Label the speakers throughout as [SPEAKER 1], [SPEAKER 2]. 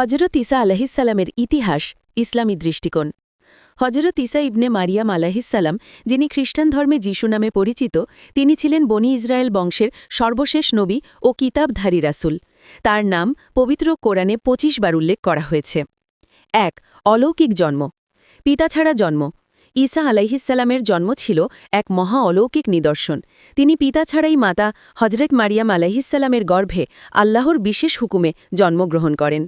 [SPEAKER 1] হজরত ইসা আলাহিসাল্লামের ইতিহাস, ইসলামী দৃষ্টিকোণ। হজরত ইসা ইবনে মারিয়াম আলাহিসাল্লাম যিনি খ্রিস্টান ধর্মে যিশু নামে পরিচিত, তিনি ছিলেন বনি ইসরায়েল বংশের সর্বশেষ নবী ও কিতাবধারী রাসুল। তার নাম পবিত্র কোরআনে ২৫ বার উল্লেখ করা হয়েছে। এক, অলৌকিক জন্ম। পিতা ছাড়া জন্ম। ঈসা আলাইহিসাল্লামের জন্ম ছিল এক মহা অলৌকিক নিদর্শন। তিনি পিতা ছাড়াই মাতা হজরত মারিয়াম আলাইহিসাল্লামের গর্ভে আল্লাহর বিশেষ হুকুমে জন্মগ্রহণ করেন।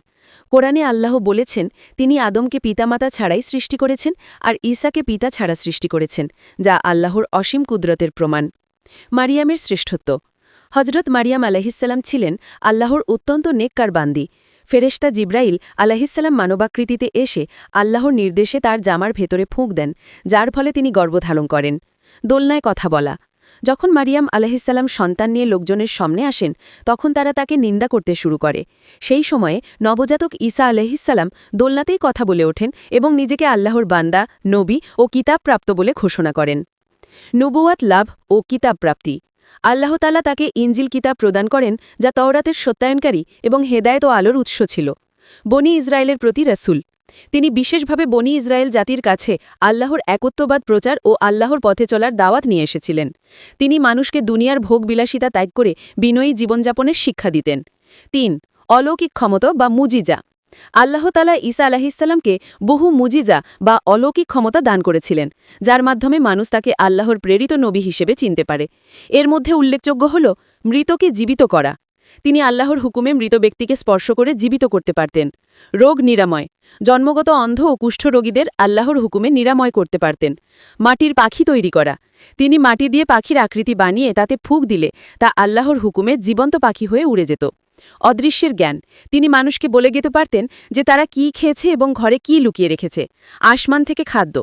[SPEAKER 1] কোরআনে আল্লাহ বলেছেন, তিনি আদমকে পিতামাতা ছাড়াই সৃষ্টি করেছেন আর ঈসাকে পিতা ছাড়া সৃষ্টি করেছেন, যা আল্লাহর অসীম কুদরতের প্রমাণ। মারিয়ামের শ্রেষ্ঠত্ব। হজরত মারিয়াম আলাহিসাল্লাম ছিলেন আল্লাহর অত্যন্ত নেককার বান্দি ফেরেশতা জিব্রাইল আলাহিসাল্লাম মানবাকৃতিতে এসে আল্লাহর নির্দেশে তার জামার ভেতরে ফুঁক দেন, যার ফলে তিনি গর্ভধারণ করেন। দোলনায় কথা বলা। যখন মারিয়াম আলাহিসাল্লাম সন্তান নিয়ে লোকজনের সামনে আসেন, তখন তারা তাকে নিন্দা করতে শুরু করে। সেই সময়ে নবজাতক ঈসা আলহিসাল্লাম দোলনাতেই কথা বলে ওঠেন এবং নিজেকে আল্লাহর বান্দা, নবী ও কিতাব প্রাপ্ত বলে ঘোষণা করেন। নবুয়াত লাভ ও কিতাব প্রাপ্তি আল্লাহতালা তাকে ইঞ্জিল কিতাব প্রদান করেন, যা তওরাতের সত্যায়নকারী এবং হেদায়ত আলোর উৎস ছিল। বনি ইসরায়েলের প্রতি রাসুল। তিনি বিশেষভাবে বনি ইসরায়েল জাতির কাছে আল্লাহর একত্ববাদ প্রচার ও আল্লাহর পথে চলার দাওয়াত নিয়ে এসেছিলেন। তিনি মানুষকে দুনিয়ার ভোগ বিলাসিতা ত্যাগ করে বিনয়ী জীবনযাপনের শিক্ষা দিতেন। তিন, অলৌকিক ক্ষমতা বা মুজিজা। আল্লাহ তালা ঈসা আলাহিসাল্লামকে বহু মুজিজা বা অলৌকিক ক্ষমতা দান করেছিলেন, যার মাধ্যমে মানুষ তাকে আল্লাহর প্রেরিত নবী হিসেবে চিনতে পারে। এর মধ্যে উল্লেখযোগ্য হল মৃতকে জীবিত করা। তিনি আল্লাহর হুকুমে মৃত ব্যক্তিকে স্পর্শ করে জীবিত করতে পারতেন। রোগ নিরাময় জন্মগত অন্ধ ও কুষ্ঠরোগীদের আল্লাহর হুকুমে নিরাময় করতে পারতেন। মাটির পাখি তৈরি করা। তিনি মাটি দিয়ে পাখির আকৃতি বানিয়ে তাতে ফুক দিলে তা আল্লাহর হুকুমে জীবন্ত পাখি হয়ে উড়ে যেত। অদৃশ্যের জ্ঞান। তিনি মানুষকে বলে যেতে পারতেন যে তারা কি খেয়েছে এবং ঘরে কি লুকিয়ে রেখেছে। আসমান থেকে খাদ্য।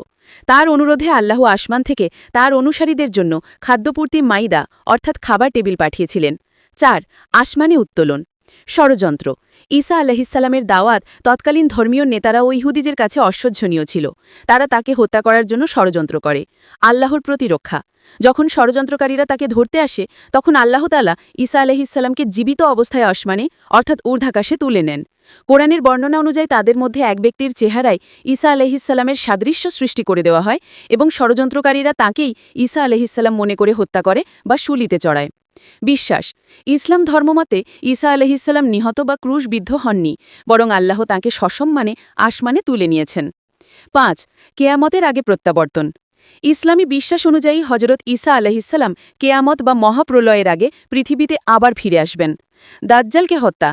[SPEAKER 1] তার অনুরোধে আল্লাহ আসমান থেকে তার অনুসারীদের জন্য খাদ্যপূর্তি মাইদা অর্থাৎ খাবার টেবিল পাঠিয়েছিলেন। চার, আসমানে উত্তোলন। ষড়যন্ত্র। ঈসা আলহিসাল্লামের দাওয়াত তৎকালীন ধর্মীয় নেতারা ও ইহুদিজের কাছে অসহ্যনীয় ছিল। তারা তাকে হত্যা করার জন্য ষড়যন্ত্র করে। আল্লাহর প্রতিরক্ষা। যখন ষড়যন্ত্রকারীরা তাকে ধরতে আসে, তখন আল্লাহতালা ঈসা আলহিসাল্লামকে জীবিত অবস্থায় আসমানে, অর্থাৎ ঊর্ধ্বাকাশে তুলে নেন। কোরআনের বর্ণনা অনুযায়ী তাদের মধ্যে এক ব্যক্তির চেহারায় ঈসা আলহিসাল্লামের সাদৃশ্য সৃষ্টি করে দেওয়া হয় এবং ষড়যন্ত্রকারীরা তাকেই ঈসা আলহিসাল্লাম মনে করে হত্যা করে বা শুলিতে চড়ায়। বিশ্বাস, ইসলাম ধর্মমতে ঈসা আলহিসাল্লাম নিহত বা ক্রুশবিদ্ধ হননি, বরং আল্লাহ তাঁকে সসম্মানে আসমানে তুলে নিয়েছেন। পাঁচ, কেয়ামতের আগে প্রত্যাবর্তন। ইসলামী বিশ্বাস অনুযায়ী হজরত ঈসা আলহিসাল্লাম কেয়ামত বা মহাপ্রলয়ের আগে পৃথিবীতে আবার ফিরে আসবেন। দাজ্জালকে হত্যা।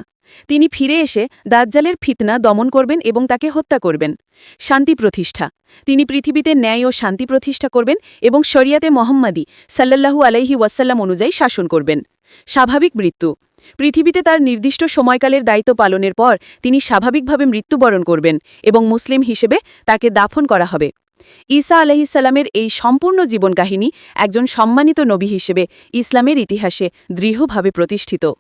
[SPEAKER 1] তিনি ফিরে এসে দাজ্জালের ফিতনা দমন করবেন এবং তাকে হত্যা করবেন। শান্তি প্রতিষ্ঠা। তিনি পৃথিবীতে ন্যায় ও শান্তি প্রতিষ্ঠা করবেন এবং শরিয়াতে মোহাম্মদী সাল্লাল্লাহু আলাইহি ওয়াসাল্লাম অনুযায়ী শাসন করবেন। স্বাভাবিক মৃত্যু। পৃথিবীতে তার নির্দিষ্ট সময়কালের দায়িত্ব পালনের পর তিনি স্বাভাবিকভাবে মৃত্যুবরণ করবেন এবং মুসলিম হিসেবে তাকে দাফন করা হবে। ঈসা আলহিসাল্লামের এই সম্পূর্ণ জীবন কাহিনী একজন সম্মানিত নবী হিসেবে ইসলামের ইতিহাসে দৃঢ়ভাবে প্রতিষ্ঠিত।